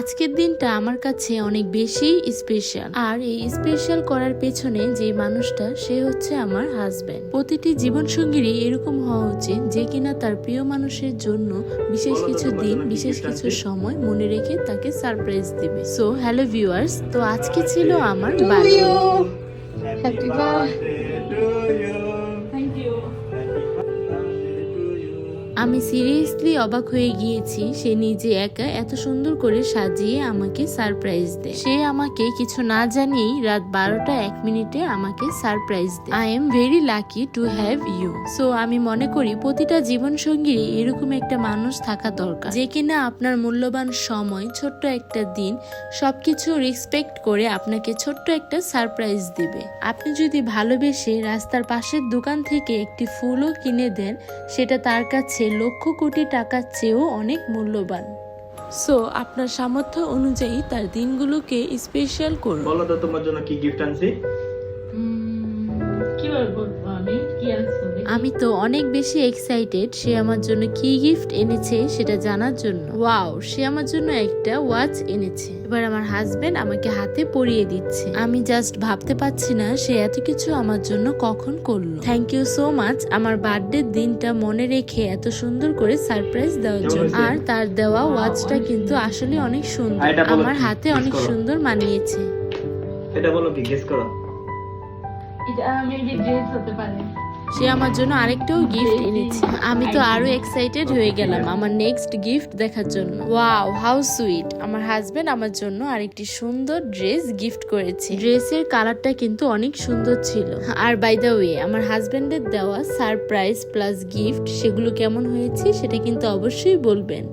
আজকের দিনটা আমার কাছে অনেক বেশি স্পেশাল আর এই স্পেশাল করার পেছনে যে মানুষটা, সে হচ্ছে আমার হাজব্যান্ড প্রতিটি জীবন সঙ্গীরই এরকম হওয়া উচিত যে কিনা তার প্রিয় মানুষের জন্য বিশেষ কিছু দিন, বিশেষ কিছু সময় মনে রেখে তাকে সারপ্রাইজ দিবে। সো হ্যালো ভিউয়ার্স তো আজকে ছিল আমার বার্থডে Happy birthday আমি সিরিয়াসলি অবাক হয়ে গিয়েছি, সে নিজে একা এত সুন্দর করে সাজিয়ে আমাকে সারপ্রাইজ দেয়। সে আমাকে কিছু না জানিয়েই রাত বারোটা এক মিনিটে আমাকে সারপ্রাইজ দেয়। I am very lucky to have you so আমি মনে করি প্রতিটা জীবন সঙ্গী এরকম একটা মানুষ থাকা দরকার। যে কিনা আপনার মূল্যবান সময়, ছোট্ট একটা দিন, সবকিছু রেসপেক্ট করে আপনাকে ছোট্ট একটা সারপ্রাইজ দিবে। আপনি যদি ভালোবেসে রাস্তার পাশের দোকান থেকে একটি ফুলও কিনে দেন, সেটা তার কাছে লক্ষ কোটি টাকার চেয়েও অনেক মূল্যবান। সো আপনার সামর্থ্য অনুযায়ী তার দিনগুলোকে স্পেশাল করুন। বলো তো তোমার জন্য কি গিফট আনছি? কীভাবে বলব আমি? কি আনছো? আমি তো অনেক বেশি এক্সাইটেড সে আমার জন্য কি গিফট এনেছে সেটা জানার জন্য। ওয়াও সে আমার জন্য একটা ওয়াচ এনেছে। এবার আমার হাজবেন্ড আমাকে হাতে পরিয়ে দিচ্ছে। আমি জাস্ট ভাবতে পারছি না সে এত কিছু আমার জন্য কখন করল। থ্যাংক ইউ সো মাচ আমার বার্থডে দিনটা মনে রেখে এত সুন্দর করে সারপ্রাইজ দেওয়ার জন্য। আর তার দেওয়া ওয়াচটা কিন্তু আসলে অনেক সুন্দর। আমার হাতে অনেক সুন্দর মানিয়েছে। এটা বলো কি? গেস করো। এটা মেবি ড্রেস হতে পারে। সে আমার জন্য আরেকটাও গিফট এনেছে। আমি তো আরও এক্সাইটেড হয়ে গেলাম আমার নেক্সট গিফট দেখার জন্য। ওয়াও হাউ সুইট আমার হাজবেন্ড আমার জন্য আরেকটি সুন্দর ড্রেস গিফট করেছে। ড্রেসের কালারটা কিন্তু অনেক সুন্দর ছিল। আর বাই দ্য ওয়ে আমার হাজবেন্ডের দেওয়া সারপ্রাইজ প্লাস গিফট সেগুলো কেমন হয়েছে সেটা কিন্তু অবশ্যই বলবেন।